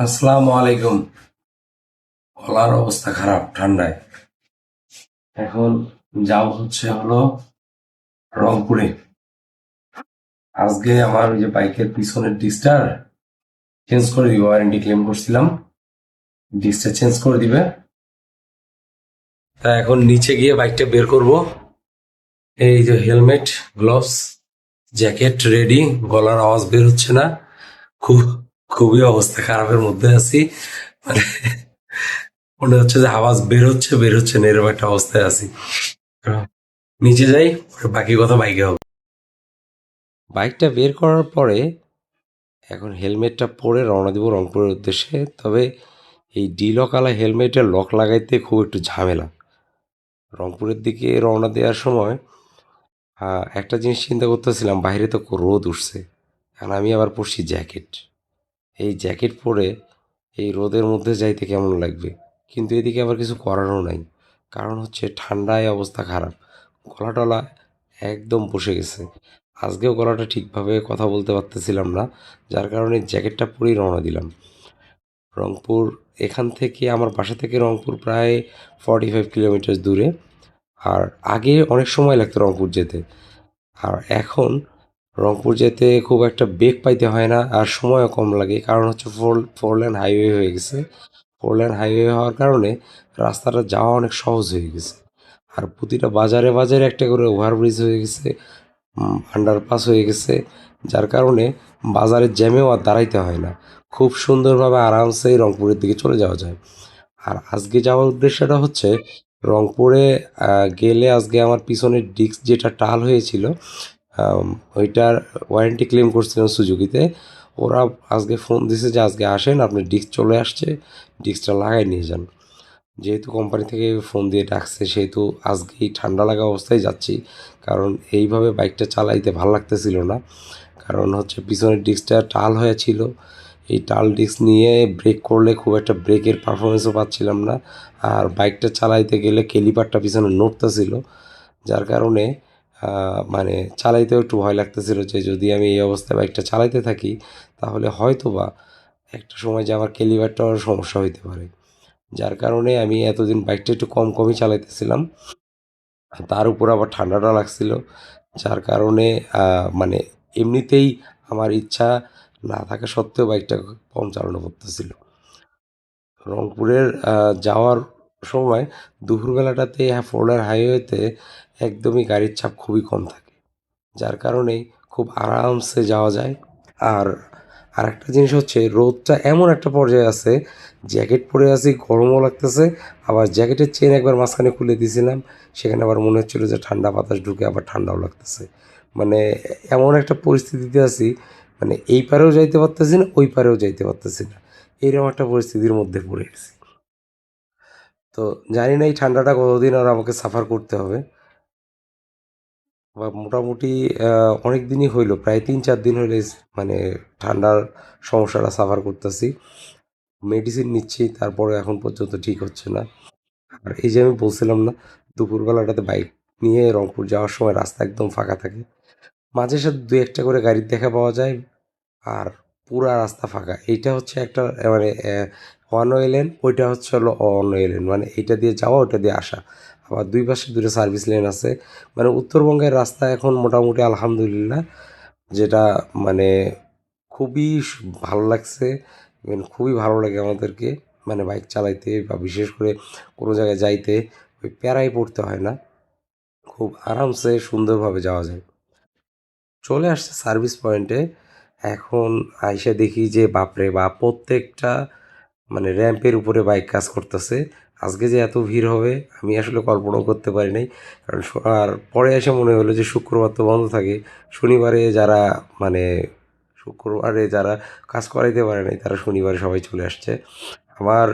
আসসালামু আলাইকুম। গলার অবস্থা খারাপ, ঠান্ডায়। এখন যাও হচ্ছে হলো রংপুরে। আজকে আমার ওই যে বাইকের পিছনের ডিস্কটার চেঞ্জ করে দিব ওয়ারেন্টি ক্লেম করছিলাম। ডিস্কটা চেঞ্জ করে দিবে। তা এখন নিচে গিয়ে বাইকটা বের করব। এই যে হেলমেট গ্লোভস জ্যাকেট রেডি গলার আওয়াজ বের হচ্ছে না। খুব খুবই অবস্থা খারাপের মধ্যে আছি। মানে মনে হচ্ছে যে আওয়াজ বের হচ্ছে বের হচ্ছে না, এরকম একটা অবস্থায় আছি। নিচে যাই বাকি কথা বাইকে হবে। বাইকটা বের করার পরে এখন হেলমেটটা পরে রওনা দিব রংপুরের উদ্দেশ্যে। তবে এই ডিলকালা হেলমেটের লক লাগাইতে খুব একটু ঝামেলা। রংপুরের দিকে রওনা দেওয়ার সময় একটা জিনিস চিন্তা করতেছিলাম, বাইরে তো রোদ উঠছে। এখন আমি আবার পরছি জ্যাকেট। এই জ্যাকেট পরে এই রোদের মধ্যে যাইতে কেমন লাগবে? কিন্তু এদিকে আবার কিছু করারও নাই। কারণ হচ্ছে ঠান্ডায় অবস্থা খারাপ। গলা টলা একদম বসে গেছে। আজকেও গলাটা ঠিকভাবে কথা বলতে পারতেছিলাম না, যার কারণে জ্যাকেটটা পরেই রওনা দিলাম। রংপুর, এখান থেকে আমার বাসা থেকে রংপুর প্রায় ফর্টি ফাইভ কিলোমিটার দূরে। আর আগে অনেক সময় লাগতো রংপুর যেতে। আর এখন রংপুর যেতে খুব একটা বেগ পাইতে হয় না আর সময়ও কম লাগে। কারণ হচ্ছে ফোর ফোর লেন হাইওয়ে হয়ে গেছে। ফোর লেন হাইওয়ে হওয়ার কারণে রাস্তাটা যাওয়া অনেক সহজ হয়ে গেছে। আর প্রতিটা বাজারে বাজারে একটা করে ওভারব্রিজ হয়ে গেছে আন্ডারপাস হয়ে গেছে, যার কারণে বাজারের জ্যামেও আর দাঁড়াইতে হয় না। খুব সুন্দরভাবে আরামসে রংপুরের দিকে চলে যাওয়া যায়। আর আজকে যাওয়ার উদ্দেশ্যটা হচ্ছে রংপুরে গেলে আজকে আমার পিছনের ডিস্ক যেটা টাল হয়েছিল ওইটার ওয়ারেন্টি ক্লেম করছিলাম সুজুকিতে। ওরা আজকে ফোন দিছে যে আজকে আসেন, আপনি ডিস্ক চলে আসছে ডিস্কটা লাগাই নিয়ে যান। যেহেতু কোম্পানি থেকে ফোন দিয়ে ডাকছে, সেহেতু আজকেই ঠান্ডা লাগা অবস্থায় যাচ্ছি। কারণ এইভাবে বাইকটা চালাইতে ভালো লাগতেছিল না। কারণ হচ্ছে পিছনের ডিস্কটা টাল হয়ে ছিল। এই টাল ডিস্ক নিয়ে ব্রেক করলে খুব একটা ব্রেকের পারফরমেন্সও পাচ্ছিলাম না। আর বাইকটা চালাইতে গেলে কেলিপারটা পিছনে নড়তেছিল। যার কারণে মানে চালাইতেও একটু ভয় লাগতেছিল যে যদি আমি এই অবস্থায় বাইকটা চালাইতে থাকি, তাহলে হয়তো বা একটা সময় যে আমার কেলিভারটাও সমস্যা হইতে পারে। যার কারণে আমি এতদিন বাইকটা একটু কম কমই চালাইতেছিলাম। তার উপর আবার ঠান্ডাটা লাগছিল, যার কারণে মানে এমনিতেই আমার ইচ্ছা না থাকা সত্ত্বেও বাইকটা কম চালানো করতেছিল। রংপুরের যাওয়ার সময় দুপুরবেলাটাতে হ্যাঁ ফোর্ডার হাইওয়েতে একদমই গাড়ির চাপ খুবই কম থাকে। যার কারণে খুব আরামসে যাওয়া যায়। আর আরেকটা জিনিস হচ্ছে, রোদটা এমন একটা পর্যায়ে আছে, জ্যাকেট পরে আছি, গরমও লাগতেছে, আবার জ্যাকেটের চেন একবার মাঝখানে খুলে দিয়েছিলাম, সেখানে আবার মনে হচ্ছিল যে ঠান্ডা বাতাস ঢুকে আবার ঠান্ডাও লাগতেছে। মানে এমন একটা পরিস্থিতিতে আছি মানে এই পারেও যাইতে পারতেছি না, ওই পারেও যাইতে পারতেছি না। এইরকম একটা পরিস্থিতির মধ্যে পড়ে গেছি। তো জানি না এই ঠান্ডাটা কতদিন আর আমাকে সাফার করতে হবে। বা মোটামুটি অনেক দিনই হইল, প্রায় তিন চার দিন হইলে মানে ঠান্ডার সমস্যাটা সাফার করতেছি। মেডিসিন নিচ্ছি, তারপরে এখন পর্যন্ত ঠিক হচ্ছে না। আর এই যে আমি বলছিলাম না, দুপুরবেলাটাতে বাইক নিয়ে রংপুর যাওয়ার সময় রাস্তা একদম ফাঁকা থাকে। মাঝে সাথে দু একটা করে গাড়ির দেখা পাওয়া যায়। আর পুরা রাস্তা ফাঁকা। এইটা হচ্ছে একটা মানে ওয়ান ওয়ে লেন ওইটা হচ্ছে হলো অন ওয়ে লেন মানে এইটা দিয়ে যাওয়া, ওইটা দিয়ে আসা। আবার দুই পাশে দুটো সার্ভিস লেন আছে। মানে উত্তরবঙ্গের রাস্তা এখন মোটামুটি আলহামদুলিল্লাহ, যেটা মানে খুবই ভালো লাগছে। মানে খুবই ভালো লাগে আমাদেরকে মানে বাইক চালাইতে বা বিশেষ করে কোনো জায়গায় যাইতে, ওই প্যারাই পড়তে হয় না। খুব আরামসে সুন্দরভাবে যাওয়া যায়। চলে আসছে সার্ভিস পয়েন্টে এখন আইসা দেখি যে, বাপরে বাপ, প্রত্যেকটা মানে র্যাম্পের উপরে বাইক কাজ করতেছে। আজকে যে এত ভিড় হবে, আমি আসলে কল্পনাও করতে পারি নাই। কারণ আর পরে এসে মনে হলো যে, শুক্রবার তো বন্ধ থাকে। শনিবারে যারা মানে শুক্রবারে যারা কাজ করাইতে পারে নাই, তারা শনিবারে সবাই চলে আসছে। আমার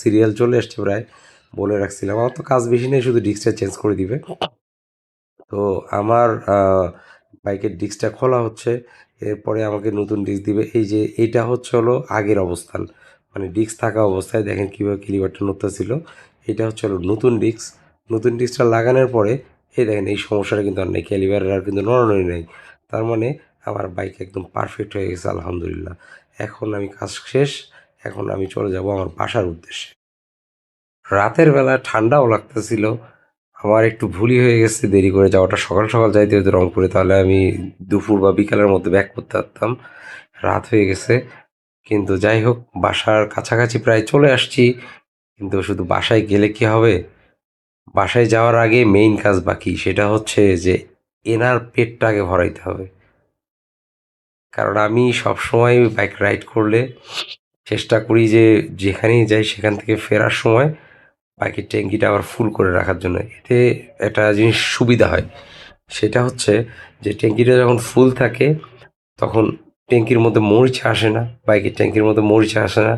সিরিয়াল চলে আসছে প্রায়। বলে রাখছিলাম, আমার তো কাজ বেশি নেই, শুধু ডিস্কটা চেঞ্জ করে দিবে। তো আমার বাইকের ডিস্কটা খোলা হচ্ছে। এরপরে আমাকে নতুন ডিস্ক দিবে। এই যে এটা হচ্ছে হলো আগের অবস্থান। মানে ডিস্ক থাকা অবস্থায় দেখেন কীভাবে ক্লিভারটা নড়তেছিল। এটা হচ্ছে হলো নতুন ডিস্ক নতুন ডিস্কটা লাগানোর পরে, এই দেখেন এই সমস্যাটা কিন্তু আর নেই। ক্যালিভারের আর কিন্তু নড়ানোই নেই। তার মানে আমার বাইক একদম পারফেক্ট হয়ে গেছে, আলহামদুলিল্লাহ। এখন আমি কাজ শেষ। এখন আমি চলে যাব আমার বাসার উদ্দেশ্যে। রাতের বেলা ঠান্ডাও লাগতেছিল। আমার একটু ভুলই হয়ে গেছে, দেরি করে যাওয়াটা। সকাল সকাল যাইতে হতো রংপুরে, তাহলে আমি দুপুর বা বিকালের মধ্যে ব্যাক করতে পারতাম। রাত হয়ে গেছে, কিন্তু যাই হোক, বাসার কাছাকাছি প্রায় চলে আসছি। কিন্তু শুধু বাসায় গেলে কি হবে? বাসায় যাওয়ার আগে মেইন কাজ বাকি, সেটা হচ্ছে যে এনার পেটটা আগে ভরাইতে হবে। কারণ আমি সবসময় বাইক রাইড করলে চেষ্টা করি যে যেখানেই যাই সেখান থেকে ফেরার সময় বাইকের ট্যাঙ্কিটা আবার ফুল করে রাখার জন্য। এতে একটা জিনিস সুবিধা হয়। সেটা হচ্ছে যে ট্যাঙ্কিটা যখন ফুল থাকে, তখন ট্যাঙ্কির মধ্যে মরিচা আসে না, বাইকের ট্যাঙ্কির মধ্যে মরিচা আসে না।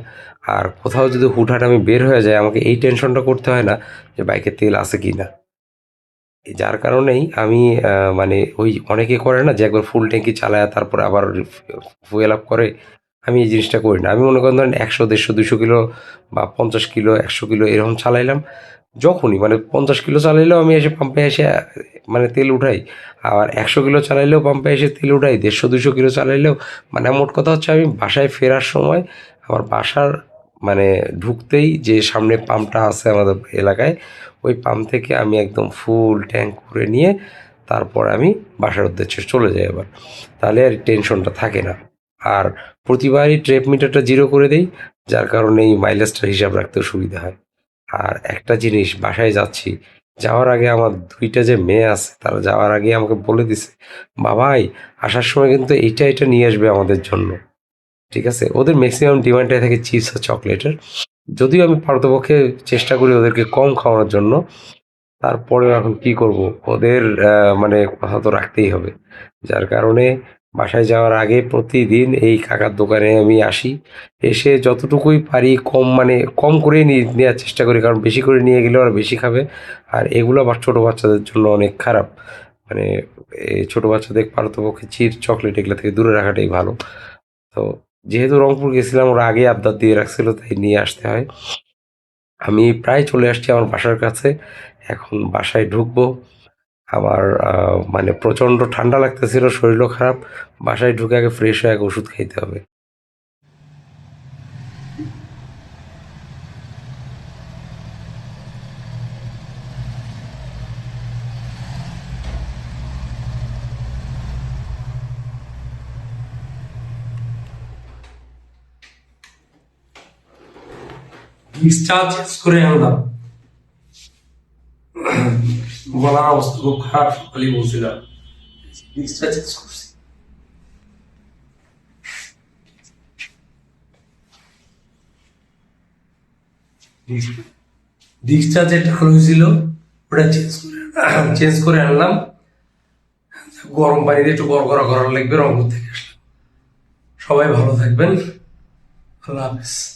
আর কোথাও যদি হুটহাট আমি বের হয়ে যাই, আমাকে এই টেনশনটা করতে হয় না যে বাইকের তেল আছে কি না যার কারণেই আমি মানে ওই অনেকে করে না যে একবার ফুল ট্যাঙ্কি চালায়, তারপরে আবার ফুয়েল আপ করে আমি এই জিনিসটা করি না। আমি মনে করেন ধরেন একশো, দেড়শো দুশো কিলো বা পঞ্চাশ কিলো, একশো কিলো এরকম চালাইলাম। যখনই মানে পঞ্চাশ কিলো চালাইলেও আমি এসে পাম্পে এসে মানে তেল উঠাই। আবার একশো কিলো চালাইলেও পাম্পে এসে তেল উঠাই। দেড়শো দুশো কিলো চালাইলেও মানে মোট কথা হচ্ছে আমি বাসায় ফেরার সময় আমার বাসার মানে ঢুকতেই যে সামনে পাম্পটা আছে আমাদের এলাকায়, ওই পাম্প থেকে আমি একদম ফুল ট্যাঙ্ক করে নিয়ে তারপর আমি বাসার উদ্দেশ্যে চলে যাই আবার। তাহলে আর টেনশনটা থাকে না। আর প্রতিবারই ট্রেপ মিটারটা জিরো করে দেই, যার কারণে এই মাইলেজটার হিসাব রাখতেও সুবিধা হয়। আর একটা জিনিস, বাসায় যাচ্ছি, যাওয়ার আগে আমার দুইটা যে মেয়ে আছে, তারা যাওয়ার আগে আমাকে বলে দিছে, বাবাই, আসার সময় কিন্তু এইটা এটা নিয়ে আসবে আমাদের জন্য। ঠিক আছে? ওদের ম্যাক্সিমাম ডিমান্ডটাই থাকে চিপস আর চকলেটের যদিও আমি পারতপক্ষে চেষ্টা করি ওদেরকে কম খাওয়ানোর জন্য, তারপরেও এখন কি করব? ওদের মানে কথা তো রাখতেই হবে। যার কারণে বাসায় যাওয়ার আগে প্রতিদিন এই কাকার দোকানে আমি আসি। এসে যতটুকুই পারি কম মানে কম করে নেওয়ার চেষ্টা করি, কারণ বেশি করে নিয়ে গেলে ওরা বেশি খাবে। আর এগুলো আবার ছোটো বাচ্চাদের জন্য অনেক খারাপ। মানে ছোটো বাচ্চাদের পারতপক্ষে চিপস চকলেট এগুলো থেকে দূরে রাখাটাই ভালো। তো যেহেতু রংপুর গেছিলাম, ওরা আগে আবদার দিয়ে রাখছিল, তাই নিয়ে আসতে হয়। আমি প্রায় চলে আসছি আমার বাসার কাছে। এখন বাসায় ঢুকবো। আমার মানে প্রচণ্ড ঠান্ডা লাগতেছিল, শরীরও খারাপ, বাসায় ঢুকে আগে ফ্রেশ হয়ে ওষুধ খাইতে হবে। ডিসচার্জ করে আনলাম। গলার অবস্থা খুব খারাপ বলছিলাম। করছি। হয়েছিল ওটা চেঞ্জ করে চেঞ্জ করে আনলাম। গরম পানিতে একটু গড়গড়া করার লাগবে রংপুর থেকে আসলাম। সবাই ভালো থাকবেন। আল্লাহ হাফিজ।